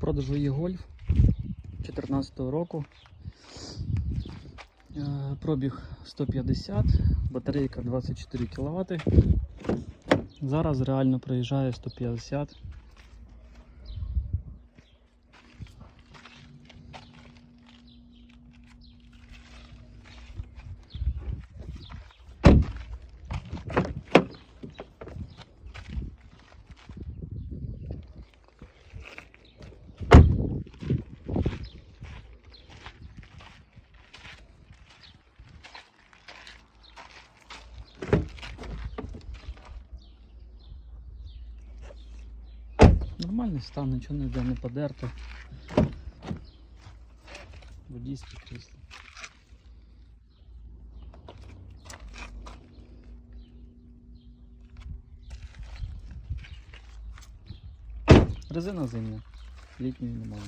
продажу є гольф 2014 року. Е, Пробіг 150, батарейка 24 кВт. Зараз реально проїжджає 150. Нормальний стан, нічого ніде не подерто. Водійське крісло. Резина зимня, літньої немає.